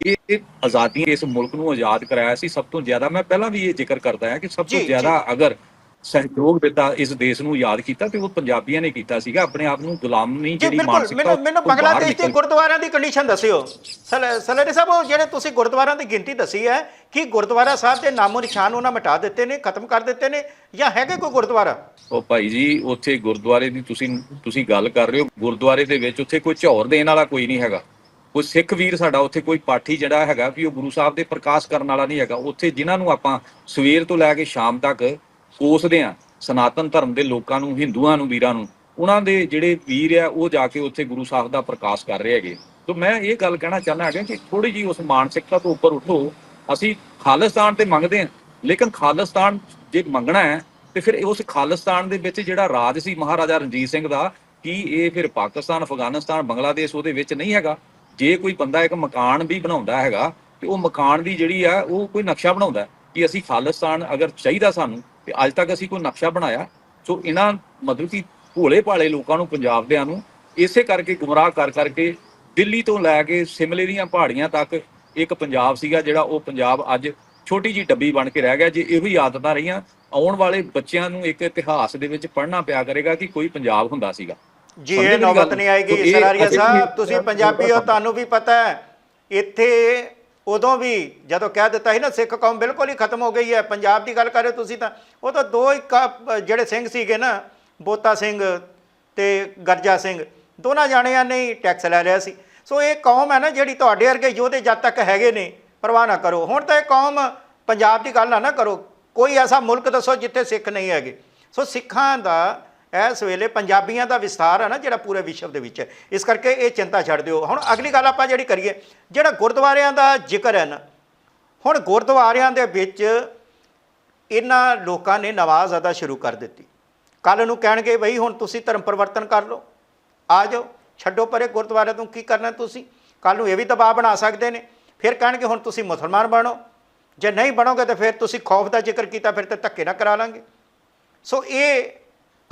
ਇਹ ਆਜ਼ਾਦੀ ਇਸ ਮੁਲਕ ਨੂੰ ਆਜ਼ਾਦ ਕਰਾਇਆ ਸੀ। ਸਭ ਤੋਂ ਜ਼ਿਆਦਾ ਮੈਂ ਪਹਿਲਾਂ ਵੀ ਇਹ ਜ਼ਿਕਰ ਕਰਦਾ ਹਾਂ ਕਿ ਸਭ ਤੋਂ ਜ਼ਿਆਦਾ ਅਗਰ ਸਹਿਯੋਗ ਦਿੱਤਾ ਇਸ ਦੇਸ਼ ਨੂੰ ਯਾਦ ਕੀਤਾ ਤੇ ਉਹ ਪੰਜਾਬੀਆਂ ਨੇ ਕੀਤਾ ਸੀਗਾ। ਆਪਣੇ ਆਪ ਨੂੰ ਗੁਲਾਮੀ ਜਿਹੜੀ ਮਾਨਸਿਕਤਾ ਮੈਨੂੰ ਮੈਨੂੰ ਬੰਗਲਾਦੇਸ਼ ਦੇ ਗੁਰਦੁਆਰਿਆਂ ਦੀ ਕੰਡੀਸ਼ਨ ਦੱਸਿਓ। ਸਲ- ਸਲੇਰੀ ਸਾਹਿਬ ਉਹ ਜਿਹੜੇ ਤੁਸੀਂ ਗੁਰਦੁਆਰਿਆਂ ਦੀ ਗਿਣਤੀ ਦੱਸੀ ਹੈ ਕਿ ਗੁਰਦੁਆਰਾ ਸਾਹਿਬ ਦੇ ਨਾਮੋ ਨਿਸ਼ਾਨ ਉਹਨਾਂ ਮਿਟਾ ਦਿੱਤੇ ਨੇ ਖਤਮ ਕਰ ਦਿੱਤੇ ਨੇ ਜਾਂ ਹੈਗੇ ਕੋਈ ਗੁਰਦੁਆਰਾ? ਉਹ ਭਾਈ ਜੀ ਉੱਥੇ ਗੁਰਦੁਆਰੇ ਦੀ ਤੁਸੀਂ ਤੁਸੀਂ ਗੱਲ ਕਰ ਰਹੇ ਹੋ। ਗੁਰਦੁਆਰੇ ਦੇ ਵਿੱਚ ਉੱਥੇ ਕੋਈ ਝੌਰ ਦੇਣ ਵਾਲਾ ਕੋਈ ਨਹੀਂ ਹੈਗਾ। ਕੋਈ ਸਿੱਖ ਵੀਰ ਸਾਡਾ ਉੱਥੇ ਕੋਈ ਪਾਠੀ ਜਿਹੜਾ ਹੈਗਾ ਵੀ ਉਹ ਗੁਰੂ ਸਾਹਿਬ ਦੇ ਪ੍ਰਕਾਸ਼ ਕਰਨ ਵਾਲਾ ਨਹੀਂ ਹੈਗਾ। ਉੱਥੇ ਜਿਨ੍ਹਾਂ ਨੂੰ ਆਪਾਂ ਸਵੇਰ ਤੋਂ ਲੈ ਕੇ ਸ਼ਾਮ ਤੱਕ ਕੋਸਦੇ ਆ ਸਨਾਤਨ ਧਰਮ ਦੇ ਲੋਕਾਂ ਨੂੰ, ਹਿੰਦੂਆਂ ਨੂੰ, ਵੀਰਾਂ ਨੂੰ। ਉਹਨਾਂ ਦੇ ਜਿਹੜੇ ਵੀਰ ਆ, ਉਹ ਜਾ ਕੇ ਉੱਥੇ ਗੁਰੂ ਸਾਹਿਬ ਦਾ ਪ੍ਰਕਾਸ਼ ਕਰ ਰਹੇ ਹੈਗੇ। ਤਾਂ ਮੈਂ ਇਹ ਗੱਲ ਕਹਿਣਾ ਚਾਹੁੰਦਾ ਹੈਗਾ ਕਿ ਥੋੜੀ ਜੀ ਉਸ ਮਾਨਸਿਕਤਾ ਤੋਂ ਉੱਪਰ ਉਠੋ। ਅਸੀਂ ਖਾਲਿਸਤਾਨ ਤੇ ਮੰਗਦੇ ਹਾਂ ਲੇਕਿਨ ਖਾਲਿਸਤਾਨ ਜੇ ਮੰਗਣਾ ਹੈ, ਤੇ ਫਿਰ ਉਸ ਖਾਲਿਸਤਾਨ ਦੇ ਵਿੱਚ ਜਿਹੜਾ ਰਾਜ ਸੀ ਮਹਾਰਾਜਾ ਰਣਜੀਤ ਸਿੰਘ ਦਾ, ਕੀ ਇਹ ਫਿਰ ਪਾਕਿਸਤਾਨ, ਅਫਗਾਨਿਸਤਾਨ, ਬੰਗਲਾਦੇਸ਼ ਉਹਦੇ ਵਿੱਚ ਨਹੀਂ ਹੈਗਾ? ਜੇ ਕੋਈ ਬੰਦਾ ਇੱਕ ਮਕਾਨ ਵੀ ਬਣਾਉਂਦਾ ਹੈਗਾ, ਤੇ ਉਹ ਮਕਾਨ ਦੀ ਜਿਹੜੀ ਆ, ਉਹ ਕੋਈ ਨਕਸ਼ਾ ਬਣਾਉਂਦਾ ਕਿ ਅਸੀਂ ਖਾਲਿਸਤਾਨ ਅਗਰ ਚਾਹੀਦਾ ਸਾਨੂੰ ਤੇ ਅੱਜ ਤੱਕ ਅਸੀਂ ਕੋਈ ਨਕਸ਼ਾ ਬਣਾਇਆ ਸੋ ਇਹਨਾਂ ਮਤਲਬ ਕਿ ਭੋਲੇ ਭਾਲੇ ਲੋਕਾਂ ਨੂੰ ਪੰਜਾਬ ਦਿਆਂ ਨੂੰ ਇਸੇ ਕਰਕੇ ਗੁੰਮਰਾਹ ਕਰ ਕਰਕੇ ਦਿੱਲੀ ਤੋਂ ਲੈ ਕੇ ਸਿਮਲੇ ਦੀਆਂ ਪਹਾੜੀਆਂ ਤੱਕ ਇੱਕ ਪੰਜਾਬ ਸੀਗਾ ਜਿਹੜਾ ਉਹ ਪੰਜਾਬ ਅੱਜ ਛੋਟੀ ਜੀ ਡੱਬੀ ਬਣ ਕੇ ਰਹਿ ਗਿਆ। ਜੇ ਇਹੋ ਹੀ ਆਦਤਾਂ ਰਹੀਆਂ ਆਉਣ ਵਾਲੇ ਬੱਚਿਆਂ ਨੂੰ ਇੱਕ ਇਤਿਹਾਸ ਦੇ ਵਿੱਚ ਪੜ੍ਹਨਾ ਪਿਆ ਕਰੇਗਾ ਕਿ ਕੋਈ ਪੰਜਾਬ ਹੁੰਦਾ ਸੀਗਾ। ਜੀ ਇਹ ਨੌਬਤ? ਨਹੀਂ ਆਏਗੀ ਸਰਾਰੀਆ ਸਾਹਿਬ ਤੁਸੀਂ ਪੰਜਾਬੀ ਹੋ ਤੁਹਾਨੂੰ ਵੀ ਪਤਾ ਹੈ ਇੱਥੇ ਉਦੋਂ ਵੀ ਜਦੋਂ ਕਹਿ ਦਿੱਤਾ ਸੀ ਨਾ, ਸਿੱਖ ਕੌਮ ਬਿਲਕੁਲ ਹੀ ਖਤਮ ਹੋ ਗਈ ਹੈ। ਪੰਜਾਬ ਦੀ ਗੱਲ ਕਰ ਰਹੇ ਤੁਸੀਂ ਤਾਂ। ਉਹ ਤਾਂ ਦੋ ਇੱਕ ਜਿਹੜੇ ਸਿੰਘ ਸੀਗੇ ਨਾ, ਬੋਤਾ ਸਿੰਘ ਤੇ ਗਰਜਾ ਸਿੰਘ, ਦੋਨਾਂ ਜਾਣਿਆਂ ਨੇ ਹੀ ਟੈਕਸ ਲੈ ਲਿਆ ਸੀ। ਸੋ ਇਹ ਕੌਮ ਹੈ ਨਾ, ਜਿਹੜੀ ਤੁਹਾਡੇ ਵਰਗੇ ਯੋਧੇ ਜਦ ਤੱਕ ਹੈਗੇ ਨੇ, ਪਰਵਾਹ ਨਾ ਕਰੋ। ਹੁਣ ਤਾਂ ਇਹ ਕੌਮ ਪੰਜਾਬ ਦੀ ਗੱਲ ਨਾ ਨਾ ਕਰੋ। ਕੋਈ ਐਸਾ ਮੁਲਕ ਦੱਸੋ ਜਿੱਥੇ ਸਿੱਖ ਨਹੀਂ ਹੈਗੇ। ਸੋ ਸਿੱਖਾਂ ਦਾ ਇਸ ਵੇਲੇ ਪੰਜਾਬੀਆਂ ਦਾ ਵਿਸਥਾਰ ਆ ਨਾ ਜਿਹੜਾ ਪੂਰੇ ਵਿਸ਼ਵ ਦੇ ਵਿੱਚ। ਹੈ ਇਸ ਕਰਕੇ ਇਹ ਚਿੰਤਾ ਛੱਡ ਦਿਓ। ਹੁਣ ਅਗਲੀ ਗੱਲ ਆਪਾਂ ਜਿਹੜੀ ਕਰੀਏ, ਜਿਹੜਾ ਗੁਰਦੁਆਰਿਆਂ ਦਾ ਜ਼ਿਕਰ ਹੈ ਨਾ, ਹੁਣ ਗੁਰਦੁਆਰਿਆਂ ਦੇ ਵਿੱਚ ਇਹਨਾਂ ਲੋਕਾਂ ਨੇ ਨਮਾਜ਼ ਅਦਾ ਸ਼ੁਰੂ ਕਰ ਦਿੱਤੀ। ਕੱਲ ਨੂੰ ਕਹਿਣਗੇ ਬਈ ਹੁਣ ਤੁਸੀਂ ਧਰਮ ਪਰਿਵਰਤਨ ਕਰ ਲਓ। ਆ ਜਾਓ, ਛੱਡੋ ਪਰੇ ਗੁਰਦੁਆਰੇ ਤੋਂ ਕੀ ਕਰਨਾ ਤੁਸੀਂ? ਕੱਲ ਨੂੰ ਇਹ ਵੀ ਦਬਾਅ ਬਣਾ ਸਕਦੇ ਨੇ। ਫਿਰ ਕਹਿਣਗੇ ਹੁਣ ਤੁਸੀਂ ਮੁਸਲਮਾਨ ਬਣੋ। ਜੇ ਨਹੀਂ ਬਣੋਗੇ ਤਾਂ ਫਿਰ ਤੁਸੀਂ ਖੌਫ ਦਾ ਜ਼ਿਕਰ ਕੀਤਾ, ਫਿਰ ਤੇ ਧੱਕੇ ਨਾ ਕਰਾ ਲਾਂਗੇ। ਸੋ ਇਹ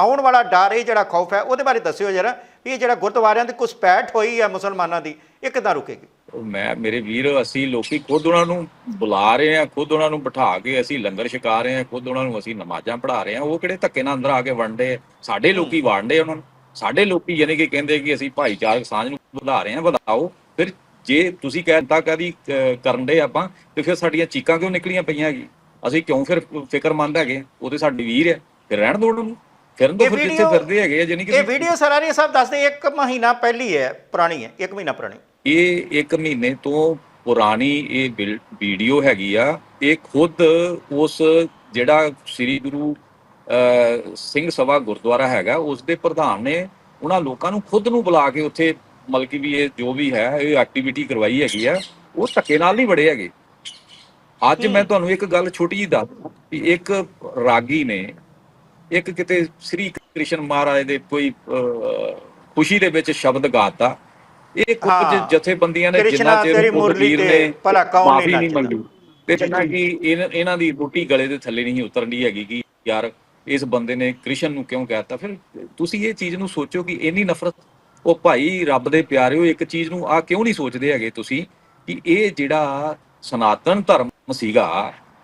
ਆਉਣ ਵਾਲਾ ਡਰ ਇਹ ਜਿਹੜਾ ਖੌਫ ਹੈ ਉਹਦੇ ਬਾਰੇ ਦੱਸਿਓ ਜਰਾ ਵੀ ਇਹ ਜਿਹੜਾ ਗੁਰਦੁਆਰਿਆਂ ਦੀ ਘੁਸਪੈਠ ਹੋਈ ਹੈ ਮੁਸਲਮਾਨਾਂ ਦੀ ਇਹ ਕਿੱਦਾਂ ਰੁਕੇਗੀ? ਮੈਂ ਮੇਰੇ ਵੀਰ ਅਸੀਂ ਲੋਕੀ ਖੁਦ ਉਹਨਾਂ ਨੂੰ ਬੁਲਾ ਰਹੇ ਆ ਖੁਦ ਉਹਨਾਂ ਨੂੰ ਬਿਠਾ ਕੇ ਅਸੀਂ ਲੰਗਰ ਛਕਾ ਰਹੇ ਆ ਖੁਦ ਉਹਨਾਂ ਨੂੰ ਅਸੀਂ ਨਮਾਜ਼ਾਂ ਪੜ੍ਹਾ ਰਹੇ ਆ ਉਹ ਕਿਹੜੇ ਧੱਕੇ ਨਾਲ ਅੰਦਰ ਆ ਕੇ ਵੰਡੇ ਸਾਡੇ ਲੋਕੀ ਵੰਡੇ ਉਹਨਾਂ ਨੂੰ। ਸਾਡੇ ਲੋਕੀ ਯਾਨੀ ਕਿ ਕਹਿੰਦੇ ਕਿ ਅਸੀਂ ਭਾਈਚਾਰਕ ਸਾਂਝ ਨੂੰ ਵਧਾ ਰਹੇ ਆ ਵਧਾਓ। ਫਿਰ ਜੇ ਤੁਸੀਂ ਕਹਿਤਾ ਕਦੀ ਕਰਨ ਦੇ ਆਪਾਂ ਤੇ ਫਿਰ ਸਾਡੀਆਂ ਚੀਕਾਂ ਕਿਉਂ ਨਿਕਲੀਆਂ ਪਈਆਂ ਹੈਗੀ ਅਸੀਂ ਕਿਉਂ ਫਿਰ ਫਿਕਰਮੰਦ ਹੈਗੇ ਉਹ ਤੇ ਸਾਡੇ ਵੀਰ ਹੈ ਫਿਰ ਰਹਿਣ ਦੋ ਉਹਨਾਂ ਨੂੰ। ਫਿਰਨ ਇਹ ਫਿਰ ਵੀਡੀਓ- ਫਿਰਦੇ ਹੈਗੇ ਆ? ਯਾਨੀ ਕਿ ਇਹ ਵੀਡੀਓ ਸਰਾਰੀ ਸਾਹਿਬ ਦੱਸਦੇ ਇੱਕ ਮਹੀਨਾ ਪਹਿਲੀ ਹੈ ਪੁਰਾਣੀ ਹੈ ਇੱਕ ਮਹੀਨਾ ਪੁਰਾਣੀ। ਇਹ ਇੱਕ ਮਹੀਨੇ ਤੋਂ ਪੁਰਾਣੀ ਇਹ ਬਿਲ- ਵੀਡੀਓ ਹੈਗੀ ਆ। ਇਹ ਖੁਦ ਉਸ ਜਿਹੜਾ ਸ੍ਰੀ ਗੁਰੂ ਅਹ, ਸਿੰਘ ਸਭਾ ਗੁਰਦੁਆਰਾ ਹੈਗਾ ਉਸ ਦੇ ਪ੍ਰਧਾਨ ਨੇ ਉਹਨਾਂ ਲੋਕਾਂ ਨੂੰ ਖੁਦ ਨੂੰ ਬੁਲਾ ਕੇ ਉੱਥੇ ਮਤਲਬ ਕਿ ਵੀ ਇਹ ਜੋ ਵੀ ਹੈ ਇਹ ਐਕਟੀਵਿਟੀ ਕਰਵਾਈ ਹੈਗੀ ਆ ਉਹ ਧੱਕੇ ਨਾਲ ਨਹੀਂ ਵੜੇ ਹੈਗੇ। ਅੱਜ ਮੈਂ ਤੁਹਾਨੂੰ ਇੱਕ ਗੱਲ ਛੋਟੀ ਜੀ ਦੱਸ ਵੀ ਇੱਕ ਰਾਗੀ ਨੇ ਇੱਕ ਕਿਤੇ ਸ੍ਰੀ ਕ੍ਰਿਸ਼ਨ ਮਹਾਰਾਜ ਦੇ ਕੋਈ ਖੁਸ਼ੀ ਦੇ ਵਿੱਚ ਸ਼ਬਦ ਗਾਤਾ ਇਹ ਕੁਝ। ਜਥੇਬੰਦੀਆਂ ਨੇ ਜਿੰਨਾ ਚਿਰ ਤੇਰੀ ਉਸ ਮੁਰਲੀ ਵੀਰ ਤੇ ਨੇ ਭਲਾ ਕੌਣ ਨਹੀਂ ਮਾਫੀ ਨਹੀਂ। ਮੰਗੀ ਤੇ ਜਿੰਨਾ ਕਿ ਇਹਨਾਂ ਦੀ ਰੋਟੀ ਗਲੇ ਦੇ ਥੱਲੇ ਨਹੀਂ ਉਤਰਨੀ ਹੈਗੀ ਕਿ ਯਾਰ ਇਸ ਬੰਦੇ ਨੇ ਕ੍ਰਿਸ਼ਨ ਨੂੰ ਕਿਉਂ ਕਹਿਤਾ ਫਿਰ ਤੁਸੀਂ ਇਹ ਚੀਜ਼ ਨੂੰ ਸੋਚੋ ਕਿ ਇੰਨੀ ਨਫ਼ਰਤ ਉਹ ਭਾਈ ਰੱਬ ਦੇ ਪਿਆਰਿਓ ਇੱਕ ਚੀਜ਼ ਨੂੰ ਆ ਕਿਉਂ ਨਹੀਂ ਸੋਚਦੇ ਹੈਗੇ ਤੁਸੀਂ ਕਿ ਇਹ ਜਿਹੜਾ ਸਨਾਤਨ ਧਰਮ ਸੀਗਾ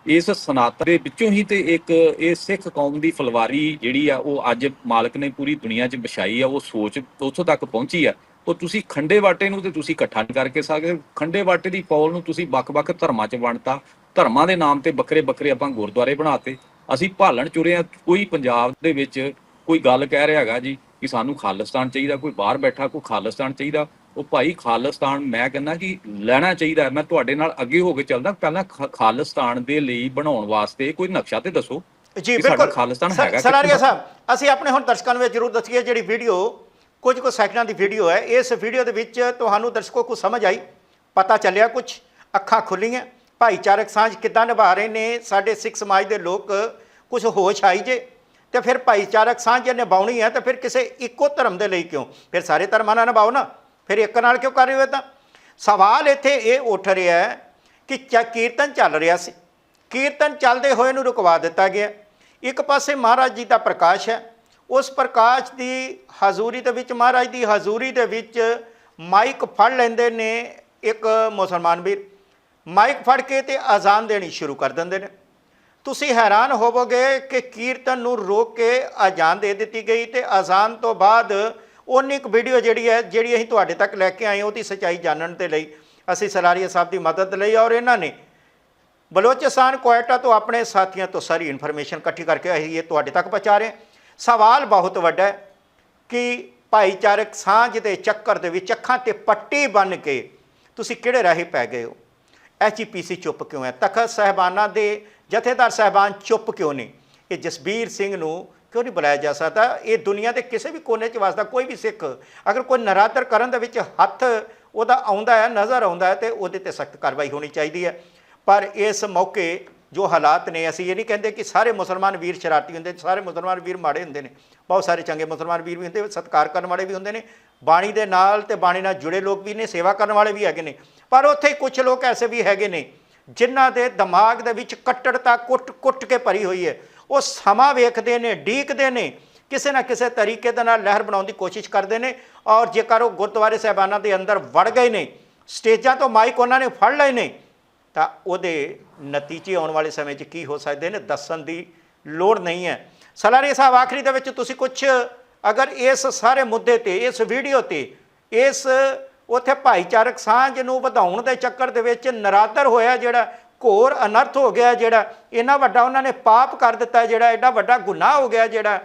ਇਸ ਸਨਾਤਨ ਦੇ ਵਿੱਚੋਂ ਹੀ ਤੇ ਇੱਕ ਇਹ ਸਿੱਖ ਕੌਮ ਦੀ ਫਲਵਾਰੀ ਜਿਹੜੀ ਆ, ਉਹ ਅੱਜ ਮਾਲਕ ਨੇ ਪੂਰੀ ਦੁਨੀਆ 'ਚ ਵਿਛਾਈ ਆ, ਉਹ ਸੋਚ ਉੱਥੋਂ ਤੱਕ ਪਹੁੰਚੀ ਆ। ਉਹ ਤੁਸੀਂ ਖੰਡੇ ਵਾਟੇ ਨੂੰ ਤੇ ਤੁਸੀਂ ਇਕੱਠਾ ਨਹੀਂ ਕਰਕੇ ਸਕਦੇ। ਖੰਡੇ ਵਾਟੇ ਦੀ ਪੌਲ ਨੂੰ ਤੁਸੀਂ ਵੱਖ-ਵੱਖ ਧਰਮਾਂ 'ਚ ਵੰਡਤਾ। ਧਰਮਾਂ ਦੇ ਨਾਮ ਤੇ ਵੱਖਰੇ-ਵੱਖਰੇ ਆਪਾਂ ਗੁਰਦੁਆਰੇ ਬਣਾਤੇ। ਅਸੀਂ ਭਾਲਣ ਚੁਰੇ ਆ। ਕੋਈ ਪੰਜਾਬ ਦੇ ਵਿੱਚ ਕੋਈ ਗੱਲ ਕਹਿ ਰਿਹਾ ਹੈਗਾ ਜੀ ਕਿ ਸਾਨੂੰ ਖਾਲਿਸਤਾਨ ਚਾਹੀਦਾ, ਕੋਈ ਬਾਹਰ ਬੈਠਾ ਕੋਈ ਖਾਲਿਸਤਾਨ ਚਾਹੀਦਾ। ਉਹ ਭਾਈ ਖਾਲਿਸਤਾਨ ਮੈਂ ਕਹਿੰਦਾ ਕਿ ਲੈਣਾ ਚਾਹੀਦਾ। ਮੈਂ ਤੁਹਾਡੇ ਨਾਲ ਅੱਗੇ ਹੋ ਕੇ ਚੱਲਦਾ ਪਹਿਲਾਂ ਖਾਲਿਸਤਾਨ ਦੇ ਲਈ ਬਣਾਉਣ ਵਾਸਤੇ ਕੋਈ ਨਕਸ਼ਾ ਤੇ ਦੱਸੋ ਜੀ ਬਿਲਕੁਲ ਖਾਲਿਸਤਾਨ ਹੈਗਾ ਸਰਾਰੀਆ? ਸਾਹਿਬ ਅਸੀਂ ਆਪਣੇ ਹੁਣ ਦਰਸ਼ਕਾਂ ਨੂੰ ਇਹ ਜ਼ਰੂਰ ਦੱਸੀਏ ਜਿਹੜੀ ਵੀਡੀਓ ਕੁਝ ਕੁ ਸੈਕਿੰਡਾਂ ਦੀ ਵੀਡੀਓ ਹੈ ਇਸ ਵੀਡੀਓ ਦੇ ਵਿੱਚ ਤੁਹਾਨੂੰ ਦਰਸ਼ਕੋ ਕੁਝ ਸਮਝ ਆਈ ਪਤਾ ਚੱਲਿਆ ਕੁਝ ਅੱਖਾਂ ਖੁੱਲੀਆਂ ਭਾਈਚਾਰਕ ਸਾਂਝ ਕਿੱਦਾਂ ਨਿਭਾ ਰਹੇ ਨੇ ਸਾਡੇ ਸਿੱਖ ਸਮਾਜ ਦੇ ਲੋਕ ਕੁਝ ਹੋਸ਼ ਆਈ ਜੇ ਤੇ ਫਿਰ ਭਾਈਚਾਰਕ ਸਾਂਝ ਜੇ ਨਿਭਾਉਣੀ ਹੈ ਤਾਂ ਫਿਰ ਕਿਸੇ ਇੱਕੋ ਧਰਮ ਦੇ ਲਈ ਕਿਉਂ ਫਿਰ ਸਾਰੇ ਧਰਮਾਂ ਨਾਲ ਨਿਭਾਓ ਨਾ ਫਿਰ ਇੱਕ ਨਾਲ ਕਿਉਂ ਕਰ ਰਹੇ ਹੋ ਤਾਂ? ਸਵਾਲ ਇੱਥੇ ਇਹ ਉੱਠ ਰਿਹਾ ਹੈ ਕਿ ਚਾ ਕੀਰਤਨ ਚੱਲ ਰਿਹਾ ਸੀ। ਕੀਰਤਨ ਚੱਲਦੇ ਹੋਏ ਨੂੰ ਰੁਕਵਾ ਦਿੱਤਾ ਗਿਆ। ਇੱਕ ਪਾਸੇ ਮਹਾਰਾਜ ਜੀ ਦਾ ਪ੍ਰਕਾਸ਼ ਹੈ। ਉਸ ਪ੍ਰਕਾਸ਼ ਦੀ ਹਜ਼ੂਰੀ ਦੇ ਵਿੱਚ, ਮਹਾਰਾਜ ਦੀ ਹਜ਼ੂਰੀ ਦੇ ਵਿੱਚ ਮਾਈਕ ਫੜ ਲੈਂਦੇ ਨੇ ਇੱਕ ਮੁਸਲਮਾਨ ਵੀਰ। ਮਾਈਕ ਫੜ ਕੇ ਤੇ ਅਜ਼ਾਨ ਦੇਣੀ ਸ਼ੁਰੂ ਕਰ ਦਿੰਦੇ ਨੇ। ਤੁਸੀਂ ਹੈਰਾਨ ਹੋਵੋਗੇ ਕਿ ਕੀਰਤਨ ਨੂੰ ਰੋਕ ਕੇ ਅਜ਼ਾਨ ਦੇ ਦਿੱਤੀ ਗਈ ਤੇ ਅਜ਼ਾਨ ਤੋਂ ਬਾਅਦ ਉਨੀ ਇੱਕ ਵੀਡੀਓ ਜਿਹੜੀ ਹੈ, ਜਿਹੜੀ ਅਸੀਂ ਤੁਹਾਡੇ ਤੱਕ ਲੈ ਕੇ ਆਏ ਉਹਦੀ ਸੱਚਾਈ ਜਾਣਨ ਦੇ ਲਈ ਅਸੀਂ ਸਲਾਰੀਆ ਸਾਹਿਬ ਦੀ ਮਦਦ ਲਈ ਔਰ ਇਹਨਾਂ ਨੇ ਬਲੋਚਿਸਤਾਨ ਕੁਐਟਾ ਤੋਂ ਆਪਣੇ ਸਾਥੀਆਂ ਤੋਂ ਸਾਰੀ ਇਨਫੋਰਮੇਸ਼ਨ ਇਕੱਠੀ ਕਰਕੇ ਅਸੀਂ ਇਹ ਤੁਹਾਡੇ ਤੱਕ ਪਹੁੰਚਾ ਰਹੇ ਸਵਾਲ ਬਹੁਤ ਵੱਡਾ ਹੈ ਕਿ ਭਾਈਚਾਰਕ ਸਾਂਝ ਦੇ ਚੱਕਰ ਦੇ ਵਿੱਚ ਅੱਖਾਂ ਤੇ ਪੱਟੀ ਬੰਨ ਕੇ ਤੁਸੀਂ ਕਿਹੜੇ ਰਾਹੇ ਪੈ ਗਏ ਹੋ? ਐਚਪੀਸੀ ਚੁੱਪ ਕਿਉਂ ਹੈ? ਤਖਤ ਸਹਿਬਾਨਾਂ ਦੇ ਜਥੇਦਾਰ ਸਹਿਬਾਨ ਚੁੱਪ ਕਿਉਂ ਨੇ? ਇਹ ਜਸਬੀਰ ਸਿੰਘ ਨੂੰ ਕਿਉਂ ਨਹੀਂ ਬੁਲਾਇਆ ਜਾ ਸਕਦਾ? ਇਹ ਦੁਨੀਆ ਦੇ ਕਿਸੇ ਵੀ ਕੋਨੇ 'ਚ ਵਸਦਾ, ਕੋਈ ਵੀ ਸਿੱਖ, ਅਗਰ ਕੋਈ ਨਰਾਦਰ ਕਰਨ ਦੇ ਵਿੱਚ ਹੱਥ ਉਹਦਾ ਆਉਂਦਾ ਹੈ, ਨਜ਼ਰ ਆਉਂਦਾ ਹੈ, ਤੇ ਉਹਦੇ ਤੇ ਸਖਤ ਕਾਰਵਾਈ ਹੋਣੀ ਚਾਹੀਦੀ ਹੈ। ਪਰ ਇਸ ਮੌਕੇ ਜੋ ਹਾਲਾਤ ਨੇ, ਅਸੀਂ ਇਹ ਨਹੀਂ ਕਹਿੰਦੇ ਕਿ ਸਾਰੇ ਮੁਸਲਮਾਨ ਵੀਰ ਸ਼ਰਾਰਤੀ ਹੁੰਦੇ, ਸਾਰੇ ਮੁਸਲਮਾਨ ਵੀਰ ਮਾੜੇ ਹੁੰਦੇ ਨੇ। ਬਹੁਤ ਸਾਰੇ ਚੰਗੇ ਮੁਸਲਮਾਨ ਵੀਰ ਵੀ ਹੁੰਦੇ, ਸਤਿਕਾਰ ਕਰਨ ਵਾਲੇ ਵੀ ਹੁੰਦੇ ਨੇ। ਬਾਣੀ ਦੇ ਨਾਲ ਤੇ ਬਾਣੀ ਨਾਲ ਜੁੜੇ ਲੋਕ ਵੀ ਨੇ, ਸੇਵਾ ਕਰਨ ਵਾਲੇ ਵੀ ਹੈਗੇ ਨੇ। ਪਰ ਉੱਥੇ ਕੁਝ ਲੋਕ ਐਸੇ ਵੀ ਹੈਗੇ ਨੇ, ਜਿਨ੍ਹਾਂ ਦੇ ਦਿਮਾਗ ਦੇ ਵਿੱਚ ਕੱਟੜਤਾ ਕੁੱਟ-ਕੁੱਟ ਕੇ ਭਰੀ ਹੋਈ ਹੈ। ਉਹ ਸਮਾਂ ਵੇਖਦੇ ਨੇ ਢੀਕਦੇ ਨੇ, ਕਿਸੇ ਨਾ ਕਿਸੇ ਤਰੀਕੇ ਦੇ ਨਾਲ ਲਹਿਰ ਬਣਾਉਣ ਦੀ ਕੋਸ਼ਿਸ਼ ਕਰਦੇ ਨੇ ਔਰ ਜੇਕਰ ਉਹ ਗੁਰਦੁਆਰੇ ਸਾਹਿਬਾਨਾਂ ਦੇ ਅੰਦਰ ਵੜ ਗਏ ਨੇ, ਸਟੇਜਾਂ ਤੋਂ ਮਾਈਕ ਉਹਨਾਂ ਨੇ ਫੜ ਲਏ ਨੇ, ਤਾਂ ਉਹਦੇ ਨਤੀਜੇ ਆਉਣ ਵਾਲੇ ਸਮੇਂ 'ਚ ਕੀ ਹੋ ਸਕਦੇ ਨੇ ਦੱਸਣ ਦੀ ਲੋੜ ਨਹੀਂ ਹੈ। ਸਲਾਰੀ ਸਾਹਿਬ, ਆਖਰੀ ਦੇ ਵਿੱਚ ਤੁਸੀਂ ਕੁਝ ਅਗਰ ਇਸ ਸਾਰੇ ਮੁੱਦੇ ਤੇ, ਇਸ ਵੀਡੀਓ ਤੇ, ਇਸ ਉਥੇ ਭਾਈਚਾਰਕ ਸਾਂਝ ਨੂੰ ਵਧਾਉਣ ਦੇ ਚੱਕਰ ਦੇ ਵਿੱਚ ਨਰਾਦਰ ਹੋਇਆ ਜਿਹੜਾ ਘੋਰ ਅਨਰਥ ਹੋ ਗਿਆ ਜਿਹੜਾ, ਇੰਨਾ ਵੱਡਾ ਉਹਨਾਂ ਨੇ ਪਾਪ ਕਰ ਦਿੱਤਾ ਜਿਹੜਾ ਐਡਾ ਵੱਡਾ ਗੁਨਾਹ ਹੋ ਗਿਆ ਜਿਹੜਾ।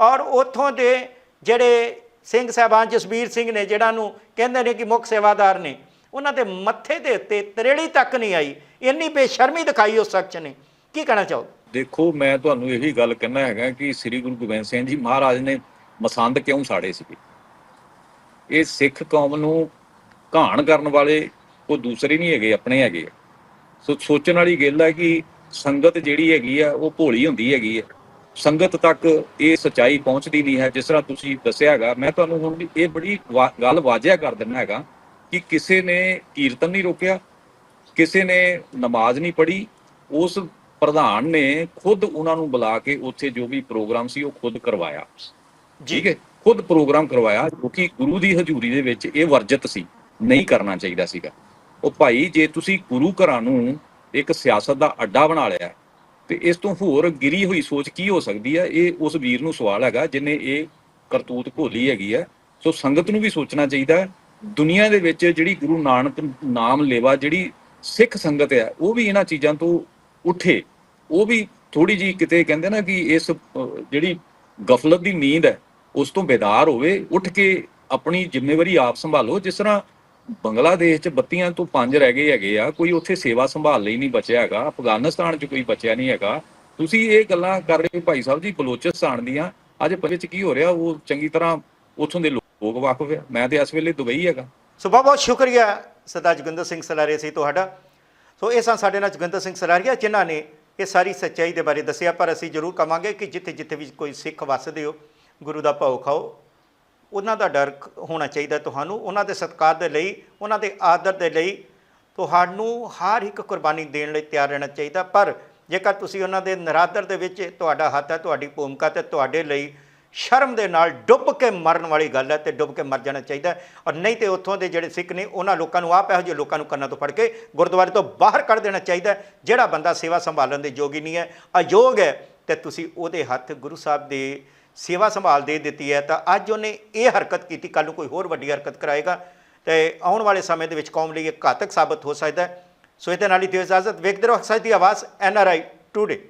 ਔਰ ਉਥੋਂ ਦੇ ਜਿਹੜੇ ਸਿੰਘ ਸਾਹਿਬਾਨ ਜਸਬੀਰ ਸਿੰਘ ਨੇ ਜਿਹੜਾ ਨੂੰ ਕਹਿੰਦੇ ਨੇ ਕਿ ਮੁੱਖ ਸੇਵਾਦਾਰ ਨੇ, ਉਹਨਾਂ ਦੇ ਮੱਥੇ ਦੇ ਉੱਤੇ ਤਰੇੜੀ ਤੱਕ ਨਹੀਂ ਆਈ। ਇੰਨੀ ਬੇਸ਼ਰਮੀ ਦਿਖਾਈ ਉਸ ਸ਼ਖਸ ਨੇ। ਕੀ ਕਹਿਣਾ ਚਾਹੋ ਦੇਖੋ, ਮੈਂ ਤੁਹਾਨੂੰ ਇਹੀ ਗੱਲ ਕਹਿਣਾ ਹੈਗਾ ਕਿ ਸ੍ਰੀ ਗੁਰੂ ਗੋਬਿੰਦ ਸਿੰਘ ਜੀ ਮਹਾਰਾਜ ਨੇ ਮਸੰਦ ਕਿਉਂ ਸਾੜੇ ਸੀਗੇ? ਇਹ ਸਿੱਖ ਕੌਮ ਨੂੰ ਘਾਣ ਕਰਨ ਵਾਲੇ ਉਹ ਦੂਸਰੇ ਨਹੀਂ ਹੈਗੇ, ਆਪਣੇ ਹੈਗੇ ਆ। ਸੋ ਸੋਚਣ ਵਾਲੀ ਗੱਲ ਹੈ ਕਿ ਸੰਗਤ ਜਿਹੜੀ ਹੈਗੀ ਆ ਉਹ ਭੋਲੀ ਹੁੰਦੀ ਹੈਗੀ ਹੈ ਸੰਗਤ ਤੱਕ ਇਹ ਸਚਾਈ ਪਹੁੰਚਦੀ ਨਹੀਂ ਹੈ ਜਿਸ ਤਰ੍ਹਾਂ ਤੁਸੀਂ ਦੱਸਿਆ ਹੈਗਾ। ਮੈਂ ਤੁਹਾਨੂੰ ਹੁਣ ਵੀ ਇਹ ਬੜੀ ਗੱਲ ਵਾਜਿਆ ਕਰ ਦਿੰਦਾ ਹੈਗਾ ਕਿ ਕਿਸੇ ਨੇ ਕੀਰਤਨ ਨਹੀਂ ਰੋਕਿਆ ਕਿਸੇ ਨੇ ਨਮਾਜ਼ ਨਹੀਂ ਪੜ੍ਹੀ। ਉਸ ਪ੍ਰਧਾਨ ਨੇ ਖੁਦ ਉਹਨਾਂ ਨੂੰ ਬੁਲਾ ਕੇ ਉੱਥੇ ਜੋ ਵੀ ਪ੍ਰੋਗਰਾਮ ਸੀ ਉਹ ਖੁਦ ਕਰਵਾਇਆ। ਠੀਕ ਹੈ? ਖੁਦ ਪ੍ਰੋਗਰਾਮ ਕਰਵਾਇਆ ਜੋ ਕਿ ਗੁਰੂ ਦੀ ਹਜ਼ੂਰੀ ਦੇ ਵਿੱਚ ਇਹ ਵਰਜਿਤ ਸੀ। ਨਹੀਂ ਕਰਨਾ ਚਾਹੀਦਾ ਸੀਗਾ। ਉਹ ਭਾਈ ਜੇ ਤੁਸੀਂ ਗੁਰੂ ਘਰਾਂ ਨੂੰ ਇੱਕ ਸਿਆਸਤ ਦਾ ਅੱਡਾ ਬਣਾ ਲਿਆ ਤੇ ਇਸ ਤੋਂ ਹੋਰ ਗਿਰੀ ਹੋਈ ਸੋਚ ਕੀ ਹੋ ਸਕਦੀ ਹੈ? ਇਹ ਉਸ ਵੀਰ ਨੂੰ ਸਵਾਲ ਹੈਗਾ ਜਿਨੇ ਇਹ ਕਰਤੂਤ ਘੋਲੀ ਹੈਗੀ ਹੈ। ਸੋ ਸੰਗਤ ਨੂੰ ਵੀ ਸੋਚਣਾ ਚਾਹੀਦਾ ਹੈ। ਦੁਨੀਆ ਦੇ ਵਿੱਚ ਜਿਹੜੀ ਗੁਰੂ ਨਾਨਕ ਨਾਮ ਲੇਵਾ ਜਿਹੜੀ ਸਿੱਖ ਸੰਗਤ ਹੈ, ਉਹ ਵੀ ਇਹਨਾਂ ਚੀਜ਼ਾਂ ਤੋਂ ਉੱਠੇ। ਉਹ ਵੀ ਥੋੜੀ ਜੀ ਕਿਤੇ ਕਹਿੰਦੇ ਨਾ ਕਿ ਇਸ ਜਿਹੜੀ ਗਫਲਤ ਦੀ ਨੀਂਦ ਹੈ, ਉਸ ਤੋਂ ਬੇਦਾਰ ਹੋਵੇ, ਉੱਠ ਕੇ ਆਪਣੀ ਜ਼ਿੰਮੇਵਾਰੀ ਆਪ ਸੰਭਾਲੋ। ਜਿਸ ਤਰ੍ਹਾਂ ਬੰਗਲਾਦੇਸ਼ 'ਚ ਬੱਤੀਆਂ ਤੋਂ ਪੰਜ ਰਹਿ ਗਏ ਹੈਗੇ ਆ, ਕੋਈ ਉੱਥੇ ਸੇਵਾ ਸੰਭਾਲ ਲਈ ਨਹੀਂ ਬਚਿਆ ਹੈਗਾ, ਅਫਗਾਨਿਸਤਾਨ 'ਚ ਕੋਈ ਬਚਿਆ ਨਹੀਂ ਹੈਗਾ। ਤੁਸੀਂ ਇਹ ਗੱਲਾਂ ਕਰ ਰਹੇ ਹੋ ਭਾਈ ਸਾਹਿਬ ਜੀ ਬਲੋਚਿਸਤਾਨ ਦੀਆਂ, ਅੱਜ ਪੰਜ 'ਚ ਕੀ ਹੋ ਰਿਹਾ, ਉਹ ਚੰਗੀ ਤਰ੍ਹਾਂ ਉੱਥੋਂ ਦੇ ਲੋਕ ਵਾਕਫ ਹੈ ਮੈਂ ਤੇ ਇਸ ਵੇਲੇ ਦੁਬਈ ਹੈਗਾ। ਸੋ ਬਹੁਤ ਬਹੁਤ ਸ਼ੁਕਰੀਆ ਸਰਦਾਰ ਜੋਗਿੰਦਰ ਸਿੰਘ ਸਲਾਰੀਆ ਸੀ ਤੁਹਾਡਾ। ਸੋ ਇਹ ਸਨ ਸਾਡੇ ਨਾਲ ਜੋਗਿੰਦਰ ਸਿੰਘ ਸਲਾਰੀਆ, ਜਿਨ੍ਹਾਂ ਨੇ ਇਹ ਸਾਰੀ ਸੱਚਾਈ ਦੇ ਬਾਰੇ ਦੱਸਿਆ, ਪਰ ਅਸੀਂ ਜ਼ਰੂਰ ਕਵਾਂਗੇ ਕਿ ਜਿੱਥੇ ਜਿੱਥੇ ਵੀ ਕੋਈ ਸਿੱਖ ਵੱਸਦੇ ਹੋ, ਗੁਰੂ ਦਾ ਭਾਉ ਖਾਓ। ਉਹਨਾਂ ਦਾ ਡਰ ਹੋਣਾ ਚਾਹੀਦਾ ਤੁਹਾਨੂੰ, ਉਹਨਾਂ ਦੇ ਸਤਿਕਾਰ ਦੇ ਲਈ, ਉਹਨਾਂ ਦੇ ਆਦਰ ਦੇ ਲਈ ਤੁਹਾਨੂੰ ਹਰ ਇੱਕ ਕੁਰਬਾਨੀ ਦੇਣ ਲਈ ਤਿਆਰ ਰਹਿਣਾ ਚਾਹੀਦਾ। ਪਰ ਜੇਕਰ ਤੁਸੀਂ ਉਹਨਾਂ ਦੇ ਨਰਾਦਰ ਦੇ ਵਿੱਚ ਤੁਹਾਡਾ ਹੱਥ ਹੈ, ਤੁਹਾਡੀ ਭੂਮਿਕਾ ਤੇ ਤੁਹਾਡੇ ਲਈ ਸ਼ਰਮ ਦੇ ਨਾਲ ਡੁੱਬ ਕੇ ਮਰਨ ਵਾਲੀ ਗੱਲ ਹੈ ਤੇ ਡੁੱਬ ਕੇ ਮਰ ਜਾਣਾ ਚਾਹੀਦਾ ਔਰ ਨਹੀਂ ਤੇ ਉੱਥੋਂ ਦੇ ਜਿਹੜੇ ਸਿੱਖ ਨੇ, ਉਹਨਾਂ ਲੋਕਾਂ ਨੂੰ ਆਪ ਇਹੋ ਜਿਹੇ ਲੋਕਾਂ ਨੂੰ ਕੰਨਾਂ ਤੋਂ ਫੜ ਕੇ ਗੁਰਦੁਆਰੇ ਤੋਂ ਬਾਹਰ ਕੱਢ ਦੇਣਾ ਚਾਹੀਦਾ ਜਿਹੜਾ ਬੰਦਾ ਸੇਵਾ ਸੰਭਾਲਣ ਦੇ ਯੋਗੀ ਨਹੀਂ ਹੈ, ਅਯੋਗ ਹੈ, ਤੇ ਤੁਸੀਂ ਉਹਦੇ ਹੱਥ ਗੁਰੂ ਸਾਹਿਬ ਦੇ ਸੇਵਾ ਸੰਭਾਲ ਦੇ ਦਿੱਤੀ ਹੈ, ਤਾਂ ਅੱਜ ਉਹਨੇ ਇਹ ਹਰਕਤ ਕੀਤੀ ਕੱਲ ਨੂੰ ਕੋਈ ਹੋਰ ਵੱਡੀ ਹਰਕਤ ਕਰਾਏਗਾ, ਤੇ ਆਉਣ ਵਾਲੇ ਸਮੇਂ ਦੇ ਵਿੱਚ ਕੌਮ ਲਈ ਇਹ ਘਾਤਕ ਸਾਬਤ ਹੋ ਸਕਦਾ ਹੈ। ਸੋ ਇਹਦੇ ਨਾਲ ਹੀ ਦਿਓ ਇਜਾਜ਼ਤ, ਵੇਖਦੇ ਰਹੋ ਸੱਚ ਦੀ ਆਵਾਜ਼, ਐਨ ਆਰ ਆਈ ਟੂਡੇ